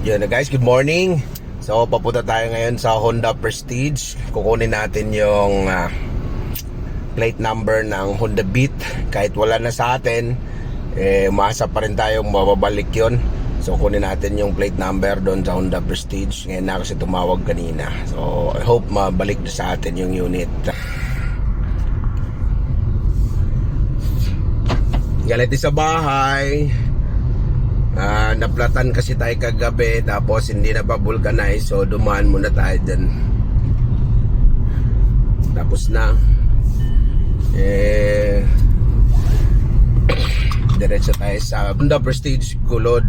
Yun guys, good morning. So papunta tayo ngayon sa Honda Prestige. Kukunin natin yung ah, plate number ng Honda Beat. Kahit wala na sa atin, eh umasa pa rin tayong mababalik yon. So kunin natin yung plate number doon sa Honda Prestige. Ngayon na kasi tumawag kanina. So I hope mabalik sa atin yung unit. Galit sa bahay. Ah, naplatan kasi tayo kagabi tapos hindi na pa vulcanize so dumaan muna tayo dyan. Tapos na. Eh diretso tayo sa Honda Prestige Kulod.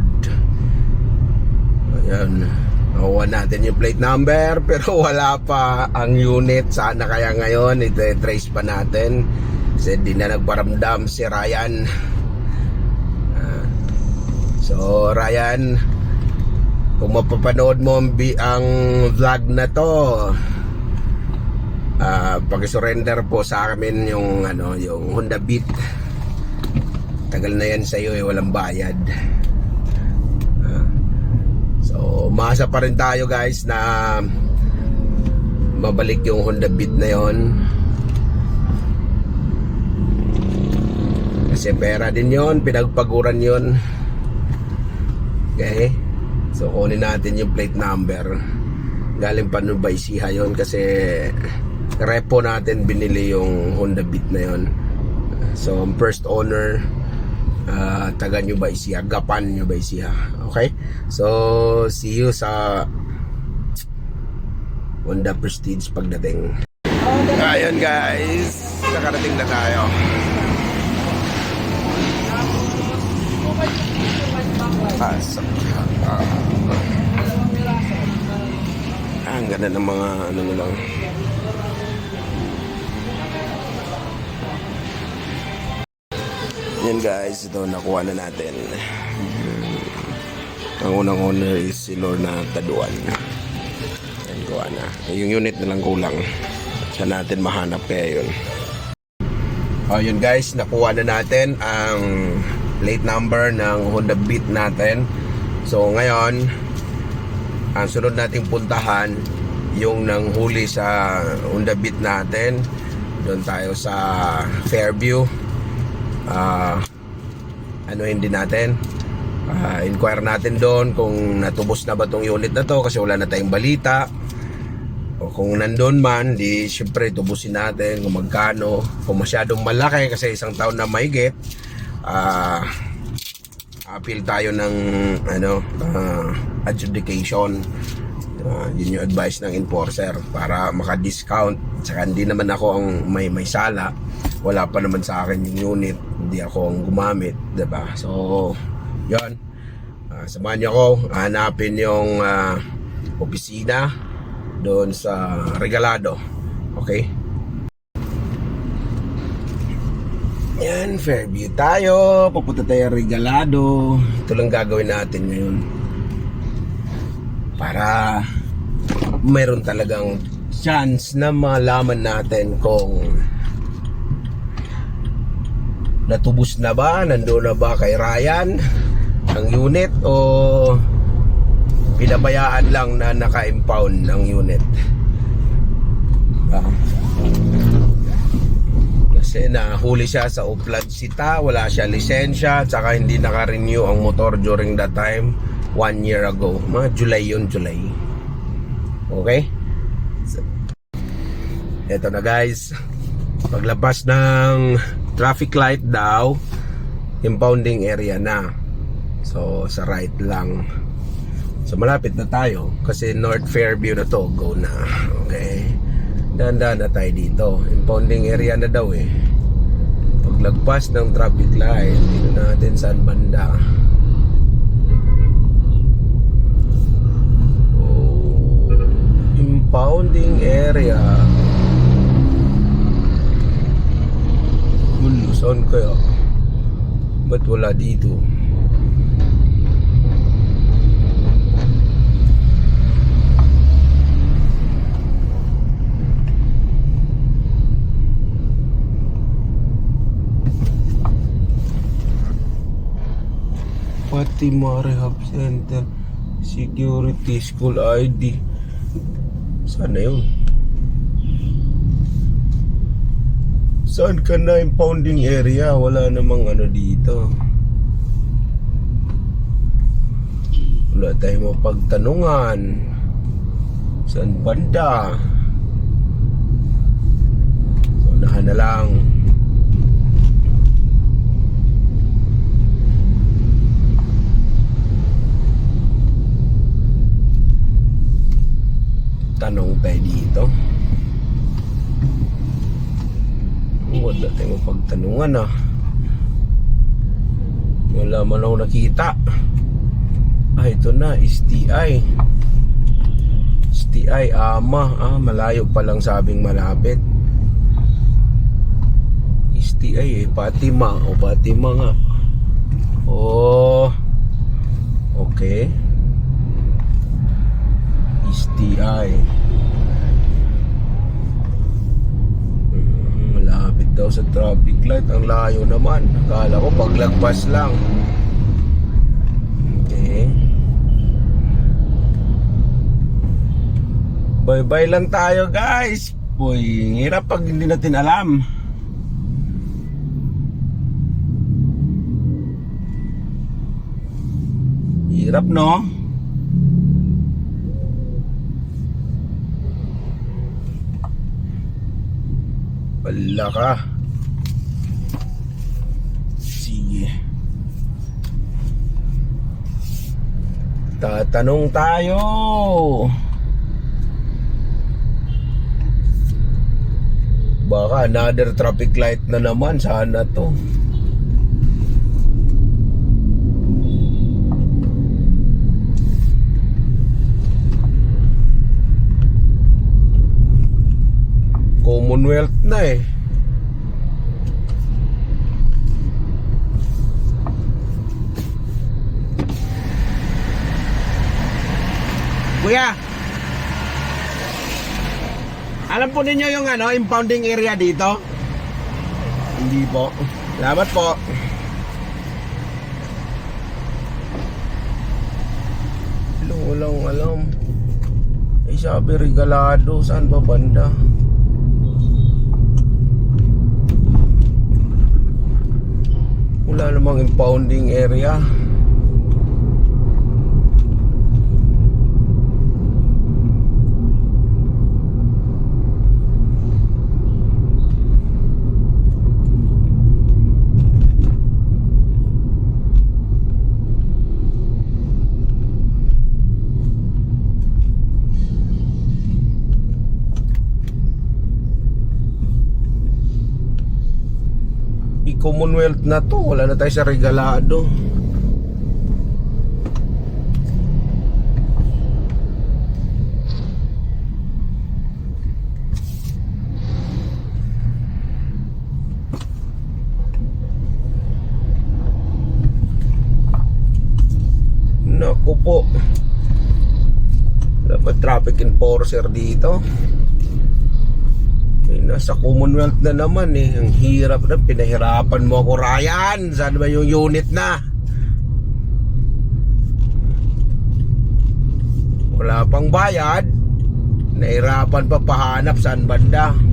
Ayan. Nakuha natin yung plate number pero wala pa ang unit. Sana kaya ngayon ito-trace pa natin. Kasi di na nagparamdam si Ryan. So Ryan, kung mapapanood mo ang, vlog na to, ah pag-surrender po sa amin yung ano, yung Honda Beat. Tagal na yan sa iyo eh, walang bayad. Ah. so, umasa pa rin tayo guys na mabalik yung Honda Beat na yon. Kasi pera din yon, pinagpaguran yon. Okay? So, kunin natin yung plate number. Galing pa Nubai Ecija yun kasi repo natin binili yung Honda Beat na yon. So, first owner, uh, taga Nubai Ecija, Gapan Nubai Ecija. Okay? So, see you sa Honda Prestige pagdating. Ayun guys, nakarating na tayo. Pasok. Ah. Ah, ang ganda ng mga ano na lang. Yan guys, ito nakuha na natin. Ang unang owner is si Lorna Taduan. Yan, kuha na. Yung unit na lang kulang. Saan natin mahanap kaya yun. Oh, yun guys, nakuha na natin ang plate number ng Honda Beat natin. So ngayon, ang sunod nating puntahan yung nang huli sa Honda Beat natin. Doon tayo sa Fairview. Ah, ano hindi natin? Ah, inquire natin doon kung natubos na ba tong unit na to kasi wala na tayong balita. O kung nandun man, di syempre tubusin natin kung magkano. Kung masyadong malaki kasi isang taon na mahigit, ah appeal tayo ng ano ah, adjudication. Ah, yun yung advice ng enforcer para maka-discount. Saka hindi naman ako ang may may sala. Wala pa naman sa akin yung unit. Hindi ako ang gumamit, ba? So, 'yon. Ah, samahan niyo ako hanapin yung ah, opisina doon sa Regalado. Okay? Yan, Fairview tayo. Pupunta tayo Regalado. Ito lang gagawin natin ngayon. Para mayroon talagang chance na malaman natin kung natubos na ba, nandoon na ba kay Ryan ang unit o pinabayaan lang na naka-impound ng unit. Ah. Kasi nahuli siya sa Upland Sita, wala siya lisensya, tsaka hindi naka-renew ang motor during that time, one year ago. Mga July yun, July. Okay? So, eto na guys. Paglabas ng traffic light daw, impounding area na. So, sa right lang. So, malapit na tayo. Kasi North Fairview na to. Go na. Okay? Dahan-dahan na tayo dito. Impounding area na daw eh. Paglagpas ng traffic light, dito natin saan banda. Oh, impounding area. Hulo, saan kaya? Ba't wala dito? Fatima Rehab Center Security School ID. Saan na yun? Saan ka na impounding area? Wala namang ano dito. Wala tayong mapagtanungan. Saan banda? Unahan na lang. Tanong tayo dito. Wala tayong mapagtanungan ah. Wala man ako nakita. Ah, ito na, STI. STI, ama. Ah, malayo pa lang sabing malapit. STI eh, Fatima. O, Fatima nga. Oh. Okay. STI. Mm, Malapit daw sa traffic light. Ang layo naman. Akala ko paglagpas lang. Okay. Bye-bye lang tayo guys. Boy, hirap pag hindi natin alam. Hirap no? Wala ka. Sige. Tatanong tayo. Baka another traffic light na naman. Sana to. Commonwealth na eh. Kuya, alam po ninyo yung ano, impounding area dito? Hindi po. Salamat po. Walang alam. Eh, sabi regalado. Saan ba banda? Wala namang impounding area. I-Commonwealth na to. Wala na tayo sa regalado. Naku po. Dapat traffic enforcer dito. Nasa Commonwealth na naman eh. Ang hirap na. Pinahirapan mo ako, Ryan. Saan ba yung unit na? Wala pang bayad. Nahirapan pa pahanap saan banda.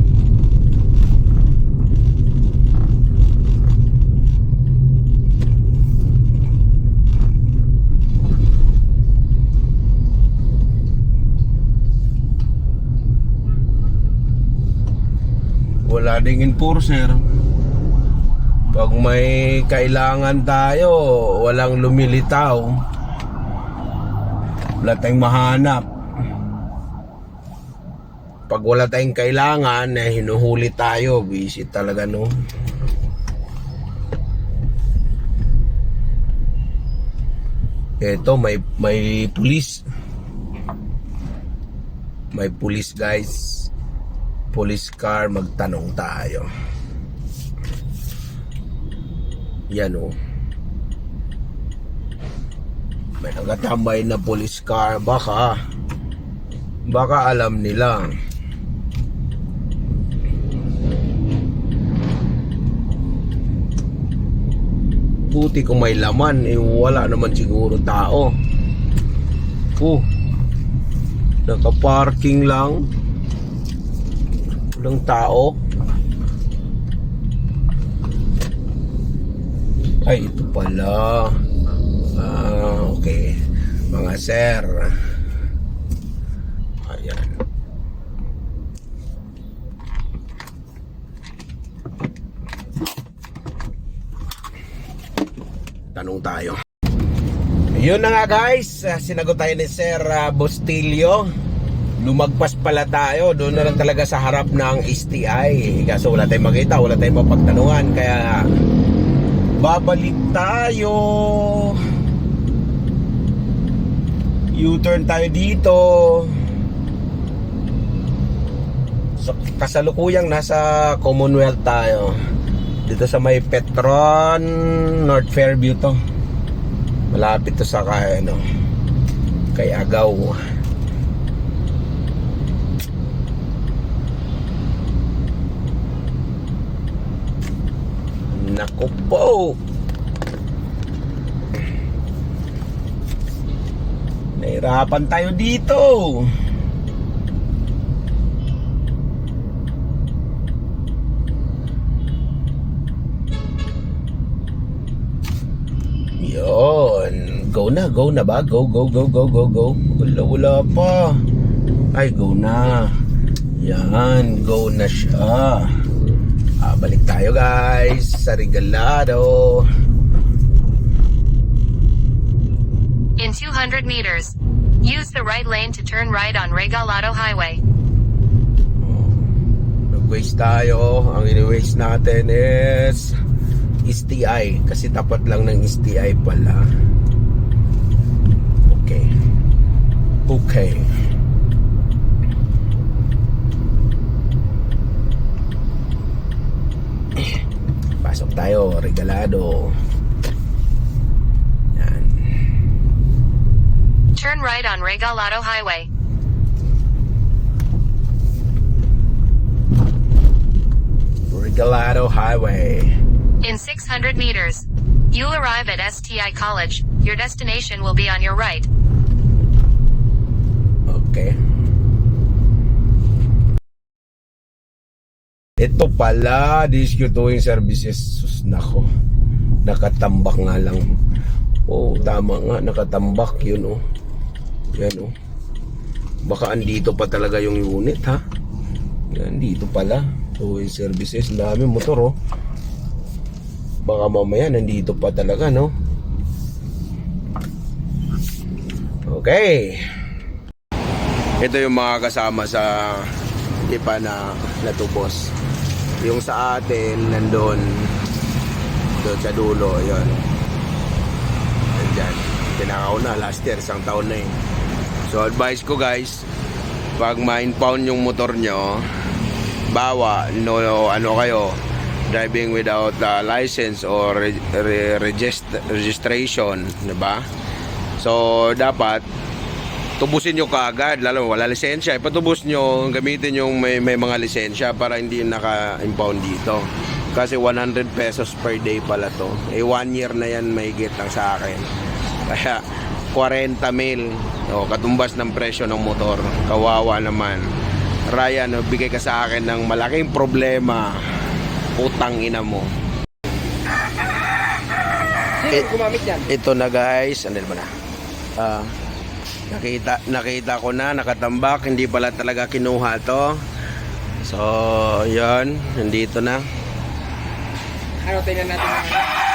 Wala ding enforcer. Pag may kailangan tayo walang lumilitaw. Wala tayong mahanap. Pag wala tayong kailangan eh, hinuhuli tayo. Busy talaga no? Eto may may pulis. May pulis guys police car, magtanong tayo. Yan o. May nagatambay na police car. Baka, baka alam nila. Buti kung may laman, eh wala naman siguro tao. Oh. Naka-parking lang. Walang tao. Ay, ito pala. Ah, okay. Mga sir. Ayan. Tanong tayo. Yun na nga guys, sinagot tayo ni Sir ah, Bustilio. Lumagpas pala tayo, doon na lang talaga sa harap ng STI. Kaso wala tayong makita, wala tayong mapagtanungan. Kaya babalik tayo. U-turn tayo dito. So, kasalukuyang nasa Commonwealth tayo. Dito sa may Petron, North Fairview to. Malapit to sa kay ano, kay Agaw. Naku po. Nahirapan tayo dito. Yon. Go na, go na ba? Go, go, go, go, go, go. Wala, wala pa. Ay, go na. Yan, go na siya. Ah, balik tayo guys sa Regalado. In 200 meters, use the right lane to turn right on Regalado Highway. Nag-waste tayo. Ang ini-waste natin is STI. Kasi tapat lang ng STI pala. Okay. Okay. Regalado. Yan. Turn right on Regalado Highway. Regalado Highway. In 600 meters, you'll arrive at STI College. Your destination will be on your right. Okay. Ito pala, discutuing services. Sus, nako. Nakatambak nga lang. Oo, tama nga. Nakatambak yun, oh. Yan, oh. Baka andito pa talaga yung unit, ha? Yan, dito pala. Towing services. Dami motor, oh. Baka mamaya nandito pa talaga, no? Okay. Ito yung mga kasama sa ipa na natubos. Yung sa atin, nandun, doon sa dulo, yon Nandyan. Tinakaw na, last year, isang taon na eh. So, advice ko guys, pag ma-impound yung motor nyo, bawa, no, ano kayo, driving without uh, license or re- re- regist- registration, di ba? So, dapat, tubusin nyo kaagad lalo wala lisensya. Ipatubos nyo gamitin yung may, may mga lisensya para hindi naka-impound dito. Kasi 100 pesos per day pala to. Eh one year na yan may lang sa akin. Kaya 40 mil. O, katumbas ng presyo ng motor. Kawawa naman. Ryan no, bigay ka sa akin ng malaking problema. Utang ina mo. Gumamit yan? ito na guys. Andal mo na. Ah, nakita nakita ko na nakatambak. Hindi pala talaga kinuha to. So yon nandito na. Ano, tingnan natin.